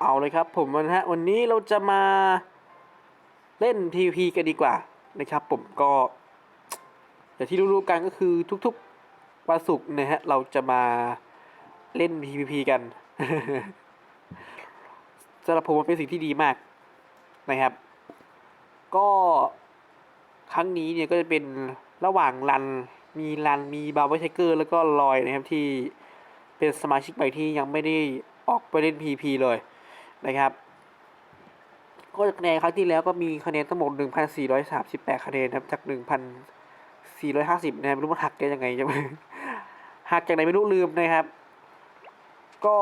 เอาเลยครับผมนะฮะวันนี้เราจะมาเล่น PVP กันดีกว่านะครับ ผมก็อย่างที่รู้ๆกันก็คือทุกๆวันศุกร์นะฮะเราจะมาเล่น PVP กันสำหรับผมมันเป็นสิ่งที่ดีมากนะครับ ก็ครั้งนี้เนี่ยก็จะเป็นระหว่างรันมีรันมีบาร์เบอร์เชเกอร์แล้วก็ลอยนะครับที่เป็นสมาชิกใหม่ที่ยังไม่ได้ออกไปเล่น PVP เลย นะครับก็คะแนนครั้งที่แล้วก็มีคะแนนทั้งหมด 1,438 คะแนนนะครับจาก 1,450นะครับไม่รู้มันหักได้ยังไงจะไม่หักจากไหนไม่รู้ลืมนะครับ ก็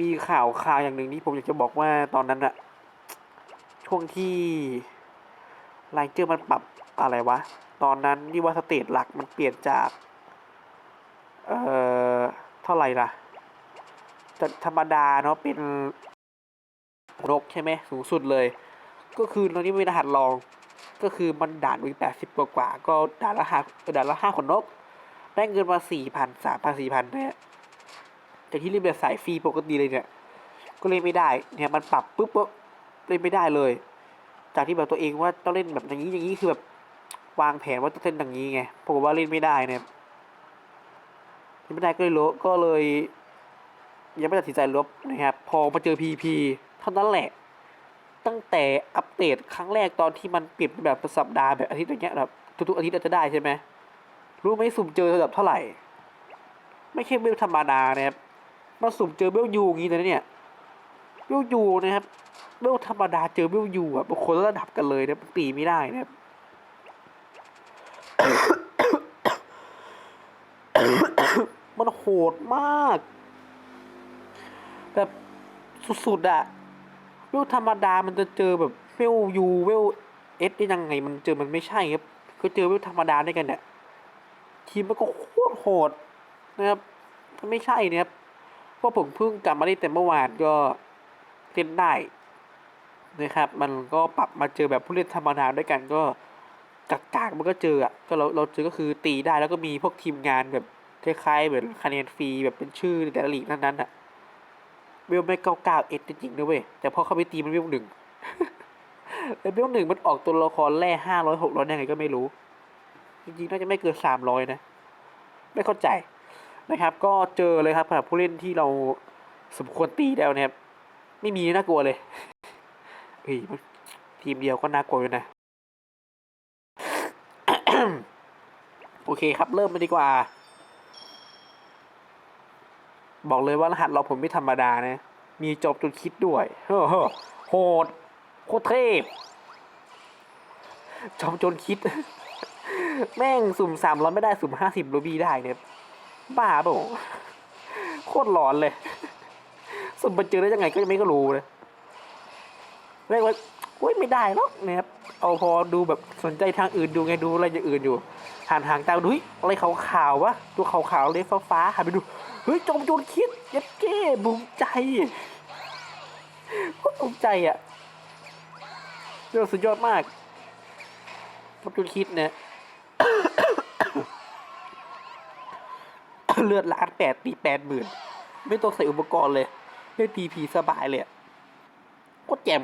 มีข่าวข่าวอย่างหนึ่งที่ผมอยากจะบอกว่าตอนนั้นอะช่วงที่ไลเจอร์มันปรับอะไรวะ ตอนนั้นที่ว่าสเตตหลักมันเปลี่ยนจาก เอ่อ เท่าไหร่ล่ะ ธรรมดาเนาะเป็นนกใช่ไหมสูงสุดเลย ก็คือตอนนี้มีรหัสรอง ก็คือมันด่านมีแปดสิบกว่ากว่า ก็ด่านละห้าด่านละห้าขนนก ได้เงินมาสี่พันสามพันสี่พันเนี่ยแต่ที่เล่นแบบสายฟรีปกติเลยเนี่ย ก็เล่นไม่ได้ เนี่ยมันปรับปุ๊บปุ๊บเล่นไม่ได้เลย จากที่แบบตัวเองว่าต้องเล่นแบบอย่างนี้อย่างนี้คือแบบวางแผนว่าต้องเล่นอย่างนี้ไงปรากฏว่าเล่นไม่ได้เนี่ยเล่นไม่ได้ก็เลยลก็เลย ยังไม่ตัดสินใจลบนะครับพอมาเจอ PP เท่านั้นแหละ ตั้งแต่อัปเดตครั้งแรกตอนที่มันเปลี่ยนเป็นแบบสัปดาห์แบบอาทิตย์อย่างเงี้ยแบบทุกๆอาทิตย์เราจะได้ใช่ไหมรู้ไหมสุ่มเจอระดับเท่าไหร่ ไม่ใช่เบลธรรมดานะครับมาสุ่มเจอเบลยูอย่างงี้นะเนี่ยเบลยูนะครับเบลธรรมดาเจอเบลยูอะบางคนระดับกันเลยนะตีไม่ได้นะครับมันโหดมาก แบบสุดๆอะเวลธรรมดามันจะเจอแบบเวลยูเวลเอสได้ยังไง มันเจอมันไม่ใช่ครับก็เจอเวลธรรมดาด้วยกันเนี่ยทีมมันก็โคตรโหดนะครับถ้าไม่ใช่นะครับเพราะผมเพิ่งกลับมาเล่นแต่เมื่อวานก็เล่นได้นะครับ มันก็ปรับมาเจอแบบผู้เล่นธรรมดาด้วยกันก็กากๆมันก็เจออะก็เราเราเจอก็คือตีได้แล้วก็มีพวกทีมงานแบบคล้ายๆเหมือนคะแนนฟรีแบบเป็นชื่อแต่ละลีกนั้นๆอะ เวลไม่เก้าเก้าเอ็ดจริงๆนะเว้ย แต่พอเข้าไปตีมันเวลหนึ่งแต่เวลหนึ่งมันออกตัวละครแร่ห้าร้อยหกร้อยยังไงก็ไม่รู้ จริงๆน่าจะไม่เกินสามร้อยนะ ไม่เข้าใจนะครับ ก็เจอเลยครับสำหรับผู้เล่นที่เราสมควรตีแล้วนะครับ ไม่มีน่ากลัวเลยเฮ้ยทีมเดียวก็น่ากลัวอยู่นะ โอเคครับเริ่มมาดีกว่า บอกเลยว่ารหัสเราผมไม่ธรรมดานะ มีจบจนคิดด้วยเฮ้อโหดโคตรเทพจบจนคิด แม่งสุ่มสามร้อยไม่ได้สุ่มห้าสิบรูบี้ได้เนี่ยบ้าเปล่าโคตรหลอนเลย สุ่มไปเจอได้ยังไงก็ยังไม่ก็รู้เลยเรียกว่าโอ้ยไม่ได้หรอกนะครับเอาพอดูแบบสนใจทางอื่นดูไงดูอะไรอย่างอื่นอยู่หันหางตาดูเฮ้ยอะไรขาวๆวะตัวขาวๆเลยฟ้าๆหันไปดู เฮ้ยจอมโจรคิดยัดเก้ภูมิใจโคตรภูมิใจอะเรื่องสุดยอดมากจอมโจรคิดเนี่ยเลือดล้านแปดตีแปดหมื่นไม่ต้องใส่อุปกรณ์เลยเล่นทีพีสบายเลยอะโคตรแจ่ม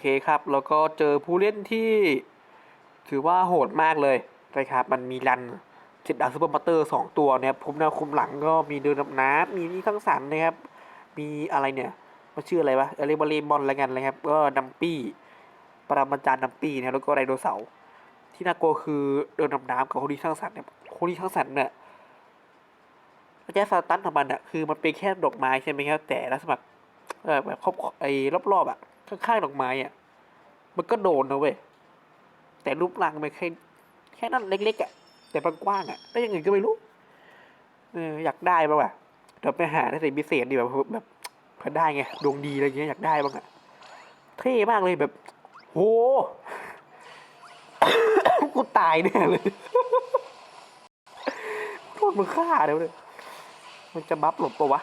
เคครับ แล้วก็เจอผู้เล่นที่ถือว่าโหดมากเลยนะครับ มันมีรันจ็ดดาวซูเปอร์มาเตอร์สองตัวเนี่ยผมนวคุมหลังก็มีเดินน้ำน้ำมีนี่ทั้งสันนะครับ มีอะไรเนี่ยมันชื่ออะไรวะเอเลบอลเลบอลอะไรกันนะครับ ก็ดัมปี้ปรามาจารย์ดัมปี้เนี่ยแล้วก็ไดโนเสาร์ที่น่ากลัวคือเดินน้ำน้ำกับโคดีทั้งสันเนี่ยโคดีทั้งสันเนี่ยระยะสตันของมันอะคือมันเป็นแค่ดอกไม้ใช่ไหมครับแต่ลักษณะแบบครอบไอ้รอบๆอะ ข้างๆดอกไม้อะ มันก็โดนนะเว้ย แต่รูปร่างมันแค่แค่นั้นเล็กๆอะ แต่มันกว้างอะได้วยังไงก็ไม่รู้ เอออยากได้บ้างว่ะเดี๋ยวไปหาได้ใส่พิเศษดีแบบแบบเพื่อได้ไง ดวงดีอะไรเงี้ยอยากได้บ้างอะ เท่มากเลยแบบ โห กูตายแน่เลยโทษมึงฆ่าเดี๋ยวเลยมันจะบัฟหลบปะวะ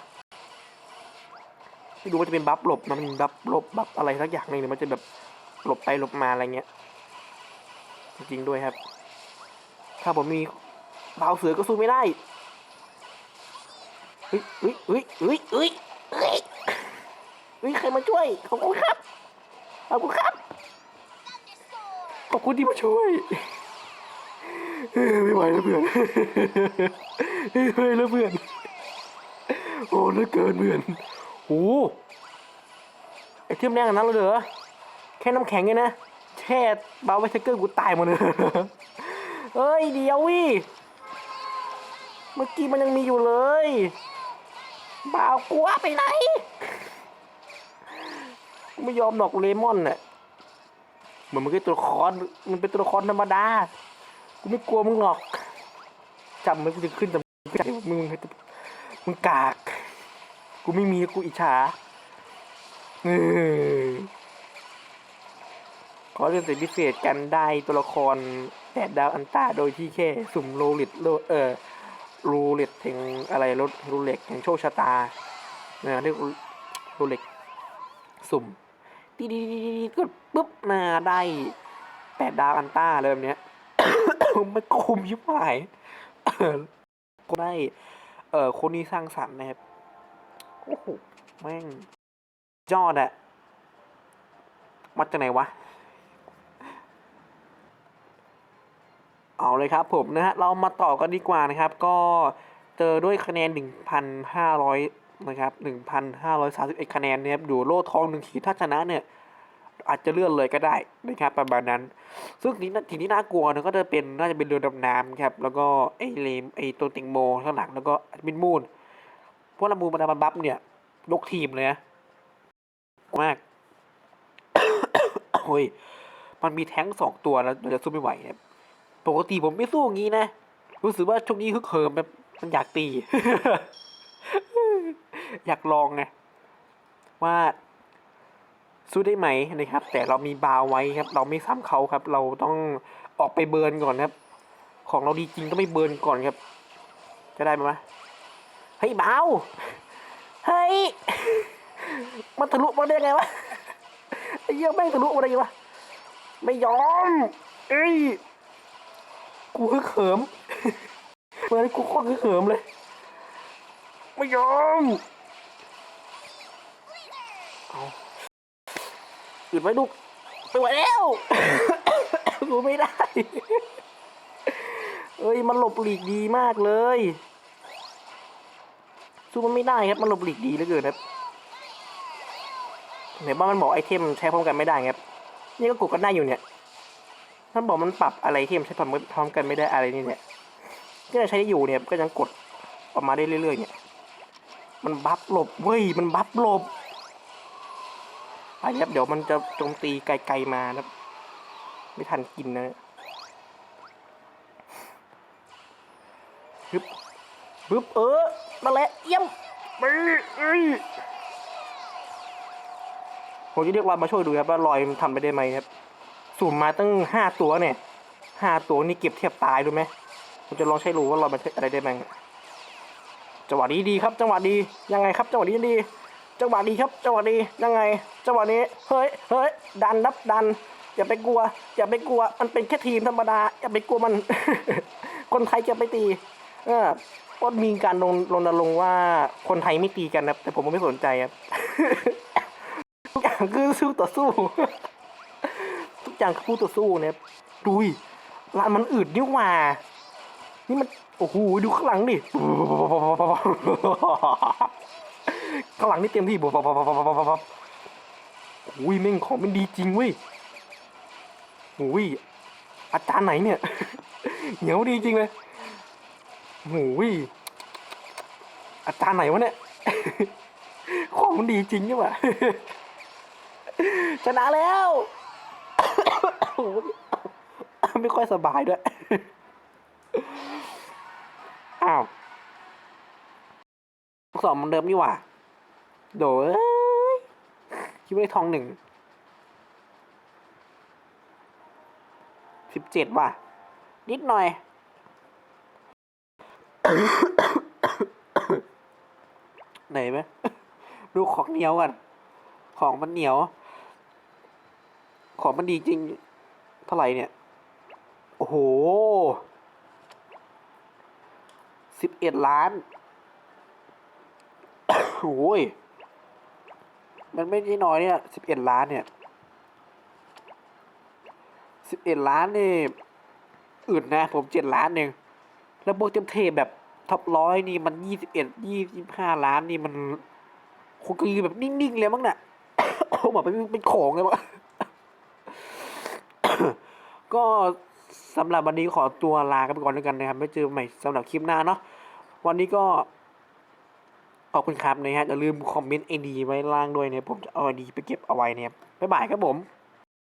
ไม่รู้ว่าจะเป็นบัฟหลบมันะมันบัฟหลบบัฟอะไรสักอย่างหนึ่งเนี่ยมันจะแบบหลบไปหลบมาอะไรเงี้ย จริงด้วยครับ ถ้าผมมีบาวเสือก็สู้ไม่ได้เฮ้ยเฮ้ยเฮ้ยเฮ้ยเฮ้ยเฮ้ยเฮ้ยใครมาช่วย ขอบคุณครับ ขอบคุณครับ ขอบคุณที่มาช่วยเฮ้ยไม่ไหวแล้วเพื่อนเฮ้ยไม่ไหวแล้วเพื่อน โอ้เหลือเกินเพื่อน โอ้ไอเทียมแรงขนาดนั้นเลยเหรอ แค่น้ำแข็งไงนะ แช่บาไวเทเกอร์กูตายหมดเลยเอ้ยเดี๋ยววิเมื่อกี้มันยังมีอยู่เลยบาวกลัวไปไหน ไม่ยอมดอกเลมอนน่ะเหมือนมันเป็นตัวละครมันเป็นตัวละครธรรมดา กูไม่กลัวมึงหรอกจำไว้กูจะขึ้นแต่มึงมึงมึงกาก กูไม่มีกูอิจฉาเออขอเรื่องสิพิเศษกันได้ตัวละครแปดดาวอันต้าโดยที่แค่สุ่มโรลิตโลเออรูเล็ตแห่งอะไรรถรูเล็กแห่งโชคชะตาเนี่ยเรียกรูเล็กสุ่มดีดีดีดีก็ปุ๊บมาได้แปดดาวอันต้าเลยแบบเนี้ยไม่คุ้มยิบหายได้ เออคนนี้สร้างสรรค์นะครับ โอ้โหแม่งยอดอะมาจากไหนวะ เอาเลยครับผมนะฮะ เรามาต่อกันดีกว่านะครับ ก็เจอด้วยคะแนน 1,500 นะครับ 1,531 คะแนนนะครับอยู่โล่ทองหนึ่งขีดถ้าชนะเนี่ย อาจจะเลื่อนเลยก็ได้นะครับ ประมาณนั้น ซึ่งทีนี้ทีนี้น่ากลัวนะก็จะเป็นน่าจะเป็นเรือดำน้ำครับ แล้วก็ไอ้เลมไอ้ตัวติงโมข้างหลังแล้วก็อาจจะเป็นมูน พวกละมูนมาบัฟเนี่ยยกทีมเลยนะมากโอ้ยมันมีแท้งสองตัวแล้วเราจะสู้ไม่ไหวครับปกติผมไม่สู้อย่างนี้นะ รู้สึกว่าช่วงนี้ฮึกเหิมแบบมันอยากตี อยากลองไงว่าสู้ได้ไหมนะครับ แต่เรามีบาวไว้ครับ เราไม่ซ้ำเขาครับ เราต้องออกไปเบิร์นก่อนครับ ของเราดีจริงก็ไม่เบิร์นก่อนครับ จะได้ไหม เฮ้ยเบาเฮ้ย มันทะลุมาได้ไงวะไอ้เหี้ยแม่งทะลุมาได้ไงวะ ไม่ยอม เอ้ย กูฮึกเหิมเมื่อนี้กูโคตรฮึกเหิมเลย ไม่ยอม เอาหยุดไว้ลูกไม่ไหวแล้วกูไม่ได้ เอ้ย มันหลบหลีกดีมากเลย สู้มันไม่ได้ครับมันหลบหลีกดีเหลือเกินครับไหนบ้ามันบอกไอเทมใช้พร้อมกันไม่ได้ครับ นี่ก็กดกันได้อยู่เนี่ยมันบอกมันปรับอะไรเทมใช้พร้อมกันไม่ได้อะไรนี่เนี่ยก็ยังใช้ได้อยู่เนี่ยก็ยังกดออกมาได้เรื่อยๆเนี่ย มันบัฟหลบเว้ยมันบัฟหลบไปครับเดี๋ยวมันจะโจมตีไกลๆมานะครับไม่ทันกินนะฮึบ ฮึบเออนั่นแหละเยี่ยมไปเอ้ยผมจะเรียกรอยมาช่วยดูครับว่ารอยมันทำไปได้ไหมครับสุ่มมาตั้งห้าตัวเนี่ยห้าตัวนี่เก็บเทียบตายดูไหมผมจะลองใช้รู้ว่ารอยมันใช้อะไรได้บ้างจังหวะนี้ดีครับ จังหวะดียังไงครับจังหวะนี้ดี จังหวะดีครับ จังหวะดียังไง จังหวะนี้เฮ้ยเฮ้ยดันนับดัน อย่าไปกลัว อย่าไปกลัว มันเป็นแค่ทีมธรรมดาอย่าไปกลัวมัน คนไทยจะไปตี เออ ก็มีการลงรณรงค์ว่าคนไทยไม่ตีกันนะแต่ผมไม่สนใจครับทุกอย่างคือสู้ต่อสู้ ทุกอย่างคือคู่ต่อสู้เนี่ยดูดิลานมันอืดนี่ว่า นี่มันโอ้โหดูข้างหลังดิข้างหลังนี่เต็มที่อุ้ยแม่งของมันดีจริงเว้ยอุ้ยอาจารย์ไหนเนี่ยเหนียวดีจริงเลย อุ้ยอาจารย์ไหนวะเนี่ย ของมันดีจริงนี่หว่าชนะแล้วโอ้ยไม่ค่อยสบายด้วย อ้าวสอบเหมันเดิมนี่หว่า โดยคิดว่าได้ทองหนึ่ง สิบเจ็ดว่ะ นิดหน่อย ไหนไหมดูของเหนียวกัน ของมันเหนียว ของมันดีจริง เท่าไหร่เนี่ย โอ้โหสิบเอ็ดล้าน โอ้ย มันไม่ใช่น้อยเนี่ยสิบเอ็ดล้านเนี่ยสิบเอ็ดล้านนี่อื่นนะ ผมเจ็ดล้านเองแล้วบวกเต็มเทแบบ ท็อปร้อยนี่มันยี่สิบเอ็ดยี่สิบห้าล้านนี่มันคงคือแบบนิ่งๆเลยมั้งน่ะโอ้เหมือนเป็นเป็นของเลยมั้งก็สำหรับวันนี้ขอตัวลากันไปก่อนแล้วยกันนะครับไม่เจอใหม่สำหรับคลิปหน้าเนาะวันนี้ก็ขอบคุณครับนะฮะอย่าลืมคอมเมนต์ไอดีไว้ล่างด้วยเนี่ยผมจะเอาไอดีไปเก็บเอาไว้เนี่ยบ๊ายบายครับผม